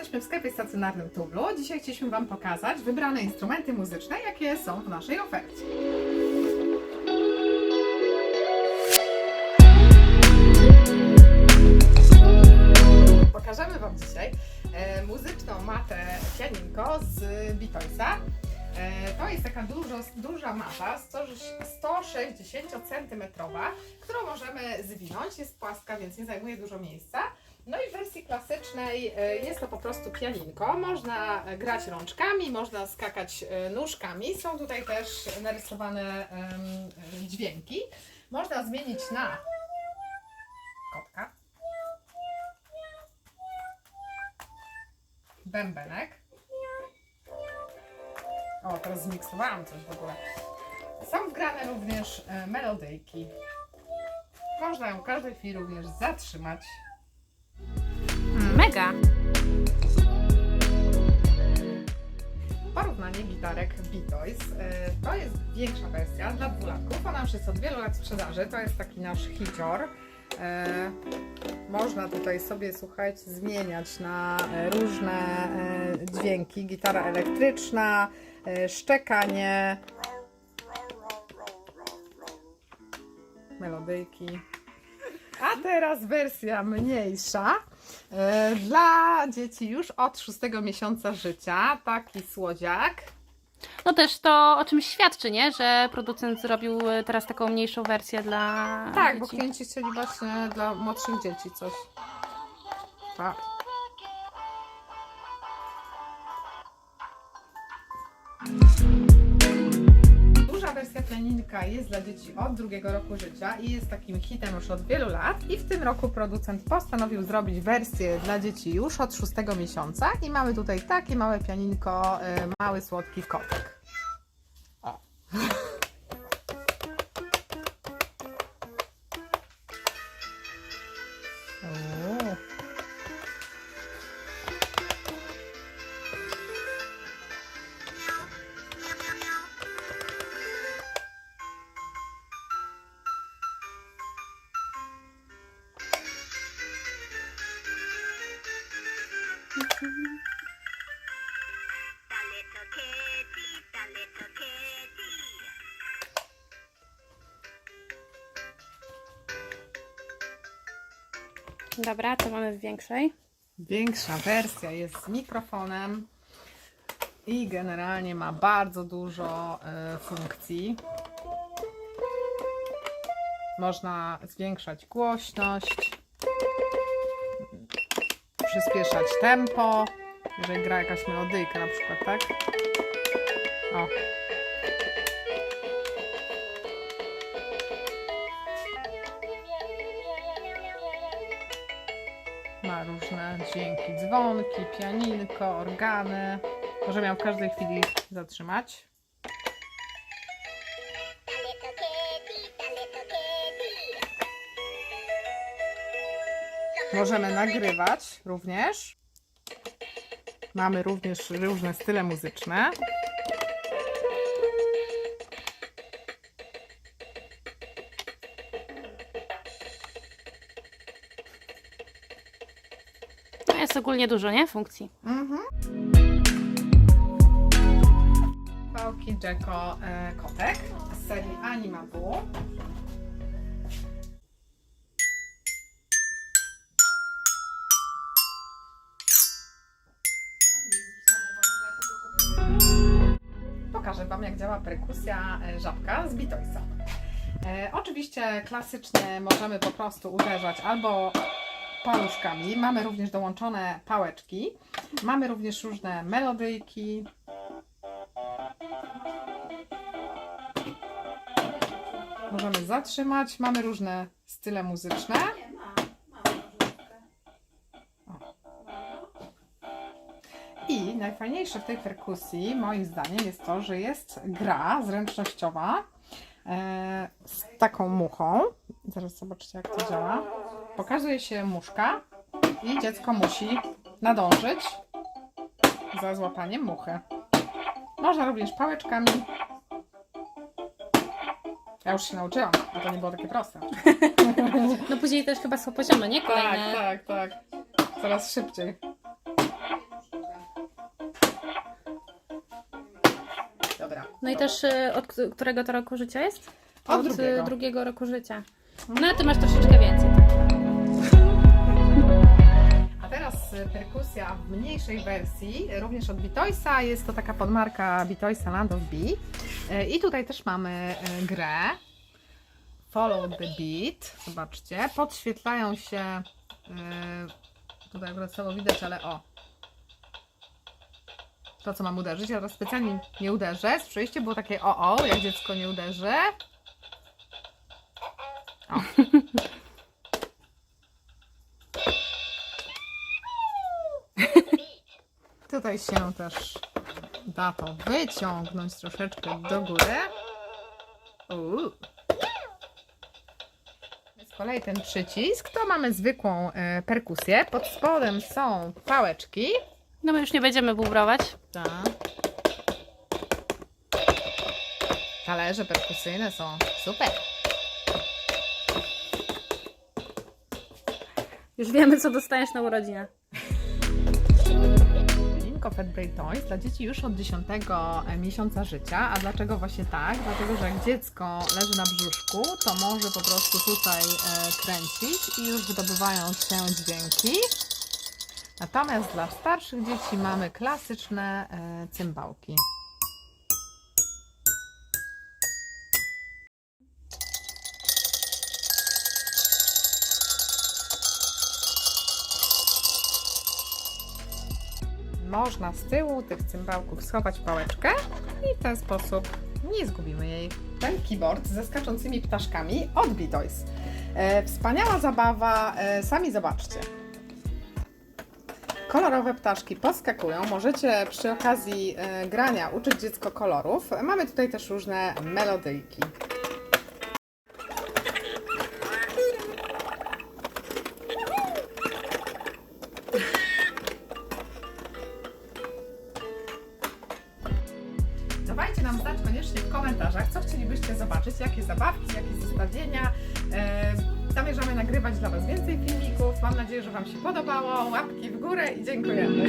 jesteśmy w sklepie stacjonarnym Tublu. Dzisiaj chcieliśmy Wam pokazać wybrane instrumenty muzyczne, jakie są w naszej ofercie. Pokażemy Wam dzisiaj e, muzyczną matę pianinko z Beatlesa. E, to jest taka dużo, duża mata, 160 cm, którą możemy zwinąć. Jest płaska, więc nie zajmuje dużo miejsca. E, jest to po prostu pianinko. Można e, grać rączkami, można skakać e, nóżkami. Są tutaj też narysowane dźwięki. Można zmienić na kotka, bębenek. O, teraz zmiksowałam coś w ogóle. Są wgrane również melodyjki. Można ją każdej chwili również zatrzymać. Mega! Porównanie gitarek Beatoys. E, To jest większa wersja dla dwulatków. Ona już jest od wielu lat sprzedaży. To jest taki nasz hicior. E, Można tutaj sobie, słuchajcie, zmieniać na e, różne dźwięki. Gitara elektryczna, szczekanie, melodyjki. A teraz wersja mniejsza. e, Dla dzieci już od szóstego miesiąca życia. Taki słodziak. No też to o czymś świadczy, nie? Że producent zrobił e, teraz taką mniejszą wersję dla Tak, bo dzieci. klienci chcieli właśnie dla młodszych dzieci coś. Tak. Pianinka jest dla dzieci od drugiego roku życia i jest takim hitem już od wielu lat. I w tym roku producent postanowił zrobić wersję dla dzieci już od szóstego miesiąca. I mamy tutaj takie małe pianinko, y, mały słodki kotek. Dobra, to mamy w większej. Większa wersja jest z mikrofonem i generalnie ma bardzo dużo e, funkcji. Można zwiększać głośność, przyspieszać tempo, jeżeli gra jakaś melodyjka na przykład, tak? O. Ma różne dźwięki, dzwonki, pianinko, organy. Może miał w każdej chwili zatrzymać. Możemy nagrywać również. Mamy również różne style muzyczne. No jest ogólnie dużo, nie? Funkcji. Mhm. Pałki Jacko e, Kotek z serii Anima Boo. Pokażę Wam, jak działa perkusja e, żabka z Beatlesa. E, oczywiście klasycznie możemy po prostu uderzać albo paluszkami. Mamy również dołączone pałeczki. Mamy również różne melodyjki. Możemy zatrzymać. Mamy różne style muzyczne. I najfajniejsze w tej perkusji, moim zdaniem, jest to, że jest gra zręcznościowa e, z taką muchą. Zaraz zobaczcie, jak to działa. Pokazuje się muszka i dziecko musi nadążyć za złapaniem muchy. Można również pałeczkami. Ja już się nauczyłam, a to nie było takie proste. No później też chyba są poziomy, nie? Kolejne. Tak, tak, tak. Coraz szybciej. No i też y, od k- którego to roku życia jest? Od y, drugiego. drugiego roku życia. No a ty masz troszeczkę więcej. A teraz y, perkusja w mniejszej wersji, również od Bitoysa. Jest to taka podmarka Bitoysa Land of Bee. Y, I tutaj też mamy y, grę Follow the Beat. Zobaczcie, podświetlają się. y, Tutaj akurat słabo widać, ale o. To, co mam uderzyć. Ja teraz specjalnie nie uderzę. Słyszeliście? Było takie o, o, jak dziecko nie uderzy. O. Tutaj się też da to wyciągnąć troszeczkę do góry. Z kolei ten przycisk to mamy zwykłą e, perkusję. Pod spodem są pałeczki. No my już nie będziemy bubrować. Tak. Talerze perkusyjne są super. Już wiemy, co dostaniesz na urodzinę. Linko Fat Brain Toys dla dzieci już od 10 miesiąca życia. A dlaczego właśnie tak? Dlatego, że jak dziecko leży na brzuszku, to może po prostu tutaj e, kręcić i już wydobywają się dźwięki. Natomiast dla starszych dzieci mamy klasyczne e, cymbałki. Można z tyłu tych cymbałków schować pałeczkę i w ten sposób nie zgubimy jej. Ten keyboard ze skaczącymi ptaszkami od Bitoys. E, wspaniała zabawa, e, sami zobaczcie. Kolorowe ptaszki poskakują. Możecie przy okazji e, grania uczyć dziecko kolorów. Mamy tutaj też różne melodyjki. Dawajcie nam znać koniecznie w komentarzach, co chcielibyście zobaczyć, jakie zabawki, jakie zestawienia. Zamierzamy nagrywać dla Was więcej filmików. Mam nadzieję, że Wam się podobało. Łapki w górę i dziękujemy.